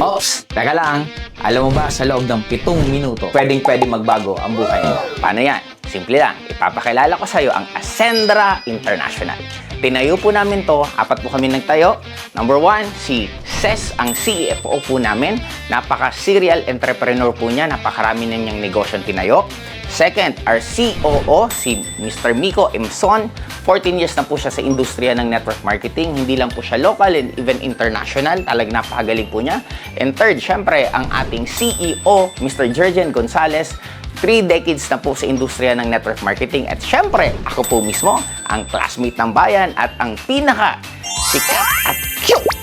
Ops, teka lang. Alam mo ba, sa loob ng pitong minuto, pwedeng pwede magbago ang buhay mo. Paano yan? Simple lang. Ipapakilala ko sa iyo ang Ascendra International. Tinayo po namin to, apat po kami nagtayo. Number one, si Ses, ang CFO po namin. Napaka-serial entrepreneur po niya, napakarami na niyang negosyong tinayo. Second, our COO, si Mr. Miko Emson. 14 years na po siya sa industriya ng network marketing. Hindi lang po siya local and even international. Talagang napakagaling po niya. And third, syempre, ang ating CEO, Mr. Jergen Gonzalez. Three decades na po sa industriya ng network marketing. At syempre, ako po mismo, ang classmate ng bayan at ang pinaka sikat at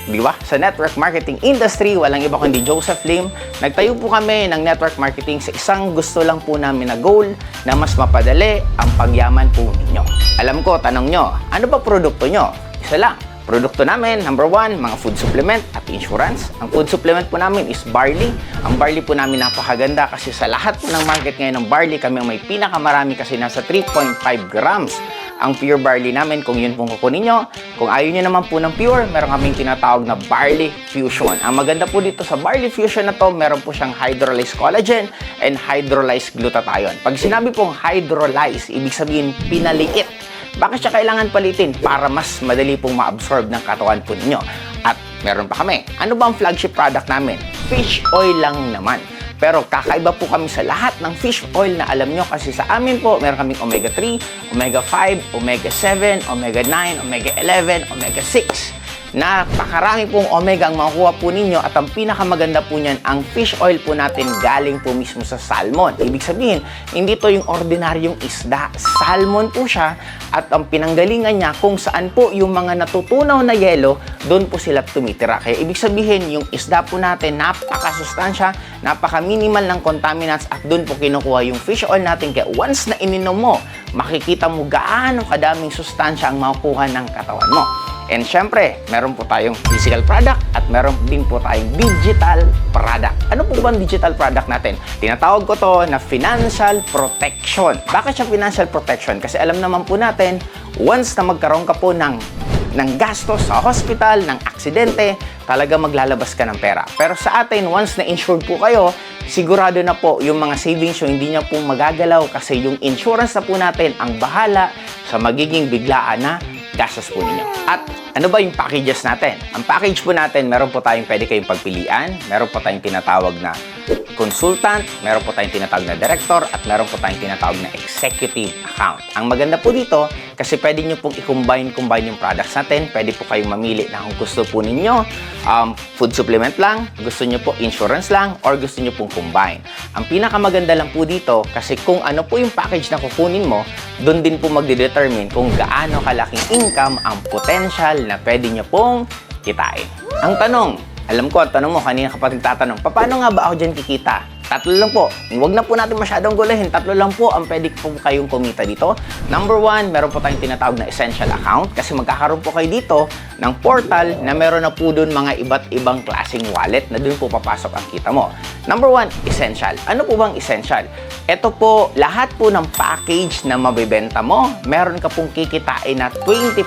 di ba? Sa network marketing industry, walang iba kundi Joseph Lim. Nagtayo po kami ng network marketing sa isang gusto lang po namin na goal na mas mapadali ang pagyaman po ninyo. Alam ko, tanong nyo, ano ba produkto nyo? Isa lang, Produkto namin, number one, mga food supplement at insurance. Ang food supplement po namin is barley. Ang barley po namin napakaganda kasi sa lahat po ng market ngayon ng barley, kami ang may pinakamarami kasi nasa 3.5 grams ang pure barley namin kung yun pong kukunin nyo. Kung ayaw nyo naman po ng pure, meron kaming tinatawag na barley fusion. Ang maganda po dito sa barley fusion na to, meron po siyang hydrolyzed collagen and hydrolyzed glutathione. Pag sinabi pong hydrolyzed, ibig sabihin pinaliit bakit siya kailangan palitin? Para mas madali pong ma-absorb ng katawan po ninyo. At meron pa kami. Ano ba ang flagship product namin? Fish oil lang naman. Pero kakaiba po kami sa lahat ng fish oil na alam nyo kasi sa amin po, meron kaming omega-3, omega-5, omega-7, omega-9, omega-11, omega-6 napakarami pong omega ang makukuha po ninyo at ang pinakamaganda po niyan, ang fish oil po natin galing po mismo sa salmon. Ibig sabihin, hindi to yung ordinaryong isda. Salmon po siya at ang pinanggalingan niya kung saan po yung mga natutunaw na yelo, doon po sila tumitira. Kaya ibig sabihin, yung isda po natin, napakasustansya, napaka-minimal ng contaminants at doon po kinukuha yung fish oil natin. Kaya once na ininom mo, makikita mo gaano kadaming sustansya ang makukuha ng katawan mo. And syempre, meron po tayong physical product at meron din po tayong digital product. Ano po ba ang digital product natin? Tinatawag ko to na financial protection. Bakit siya financial protection? Kasi alam naman po natin, once na magkaroon ka po ng ng gastos sa hospital, ng aksidente, talaga maglalabas ka ng pera. Pero sa atin, once na insured po kayo, sigurado na po yung mga savings yung hindi niya po magagalaw kasi yung insurance na po natin ang bahala sa magiging biglaan na gastos po ninyo. At ano ba yung packages natin? Ang package po natin, meron po tayong pwede kayong pagpilian, meron po tayong tinatawag na consultant, meron po tayong tinatawag na director, at meron po tayong tinatawag na executive account. Ang maganda po dito, kasi pwede nyo pong i-combine-combine yung products natin. Pwede po kayong mamili na kung gusto po ninyo, um, food supplement lang, gusto nyo po insurance lang, or gusto nyo pong combine. Ang pinakamaganda lang po dito, kasi kung ano po yung package na kukunin mo, doon din po magdedetermine kung gaano kalaking income ang potential na pwede nyo pong kitain. Ang tanong, alam ko, ang tanong mo, kanina ka pa nagtatanong, paano nga ba ako dyan kikita? Tatlo lang po. Huwag na po natin masyadong gulahin. Tatlo lang po ang pwede po kayong kumita dito. Number one, meron po tayong tinatawag na essential account kasi magkakaroon po kayo dito ng portal na meron na po doon mga iba't ibang klaseng wallet na doon po papasok ang kita mo. Number one, essential. Ano po bang essential? Ito po, lahat po ng package na mabibenta mo, meron ka pong kikitain na 20%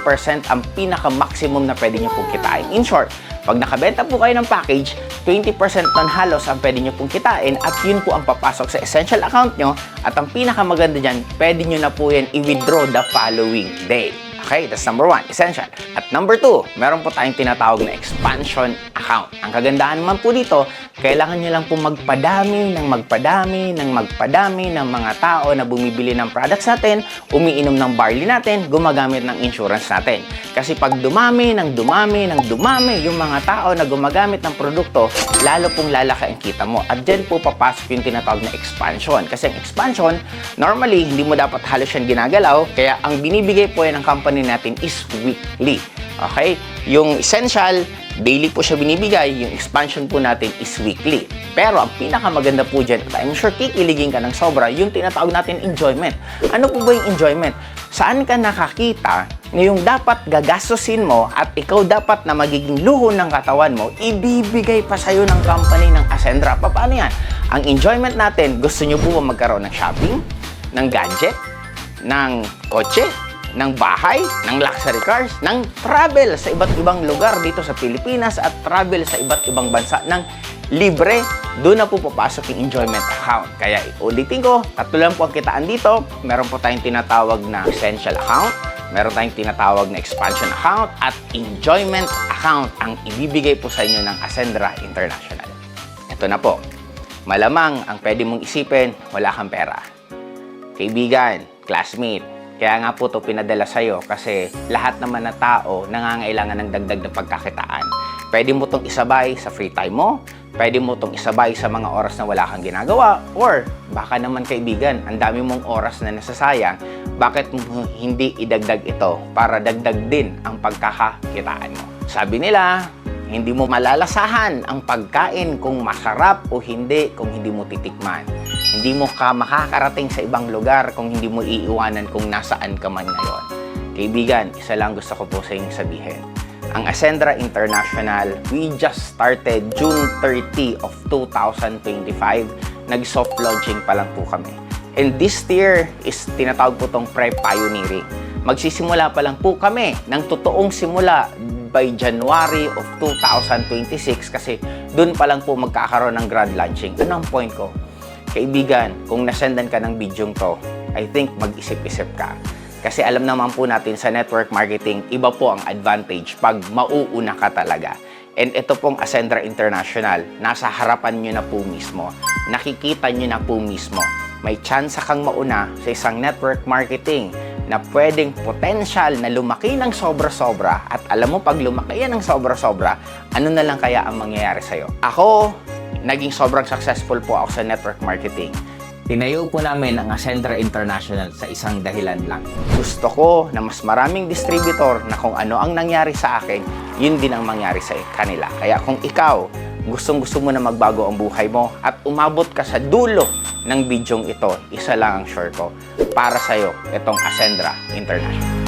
ang pinaka-maximum na pwede nyo pong kitain. In short, pag nakabenta po kayo ng package, 20% nun halos ang pwede nyo pong kitain at yun po ang papasok sa essential account nyo at ang pinakamaganda dyan, pwede nyo na po yan i-withdraw the following day. Okay, that's number one, essential. At number two, meron po tayong tinatawag na expansion account. Ang kagandahan naman po dito, kailangan nyo lang po magpadami ng magpadami ng magpadami ng mga tao na bumibili ng products natin, umiinom ng barley natin, gumagamit ng insurance natin. Kasi pag dumami ng dumami ng dumami yung mga tao na gumagamit ng produkto, lalo pong lalaki ang kita mo. At dyan po papasok yung tinatawag na expansion. Kasi ang expansion, normally, hindi mo dapat halos yan ginagalaw. Kaya ang binibigay po yan ng company natin is weekly. Okay? Yung essential, daily po siya binibigay. Yung expansion po natin is weekly. Pero ang pinakamaganda po dyan, at I'm sure kikiligin ka ng sobra, yung tinatawag natin enjoyment. Ano po ba yung enjoyment? Saan ka nakakita na yung dapat gagastusin mo at ikaw dapat na magiging luho ng katawan mo, ibibigay pa sa'yo ng company ng Ascendra. Pa- Paano yan? Ang enjoyment natin, gusto nyo po ba magkaroon ng shopping, ng gadget, ng kotse, ng bahay, ng luxury cars, ng travel sa iba't ibang lugar dito sa Pilipinas at travel sa iba't ibang bansa ng libre. Doon na po papasok yung enjoyment account. Kaya ulitin ko, tatlo lang po ang kitaan dito. Meron po tayong tinatawag na essential account, meron tayong tinatawag na expansion account, at enjoyment account ang ibibigay po sa inyo ng Ascendra International. Ito na po. Malamang ang pwede mong isipin, wala kang pera kaibigan, classmate. Kaya nga po ito pinadala sa'yo kasi lahat naman na tao nangangailangan ng dagdag na pagkakitaan. Pwede mo itong isabay sa free time mo, pwede mo itong isabay sa mga oras na wala kang ginagawa, or baka naman kaibigan, ang dami mong oras na nasasayang, bakit mo hindi idagdag ito para dagdag din ang pagkakakitaan mo? Sabi nila, hindi mo malalasahan ang pagkain kung masarap o hindi kung hindi mo titikman. Hindi mo ka makakarating sa ibang lugar kung hindi mo iiwanan kung nasaan ka man ngayon. Kaibigan, isa lang gusto ko po sa inyong sabihin. Ang Ascendra International, we just started June 30 of 2025. Nag-soft launching pa lang po kami. And this tier is tinatawag po tong pre-pioneering. Magsisimula pa lang po kami ng totoong simula by January of 2026 kasi doon pa lang po magkakaroon ng grand launching. Ano ang point ko? Kaibigan, kung nasendan ka ng bidyong to, I think mag-isip-isip ka. Kasi alam naman po natin sa network marketing, iba po ang advantage pag mauuna ka talaga. And ito pong Ascendra International, nasa harapan nyo na po mismo. Nakikita nyo na po mismo. May chance kang mauna sa isang network marketing na pwedeng potential na lumaki ng sobra-sobra at alam mo pag lumaki yan ng sobra-sobra, ano na lang kaya ang mangyayari sa'yo? Ako, naging sobrang successful po ako sa network marketing. Tinayo po namin ang Ascendra International sa isang dahilan lang. Gusto ko na mas maraming distributor na kung ano ang nangyari sa akin, yun din ang mangyari sa kanila. Kaya kung ikaw, gustong gusto mo na magbago ang buhay mo at umabot ka sa dulo ng bidyong ito, isa lang ang sure ko. Para sa'yo, itong Ascendra International.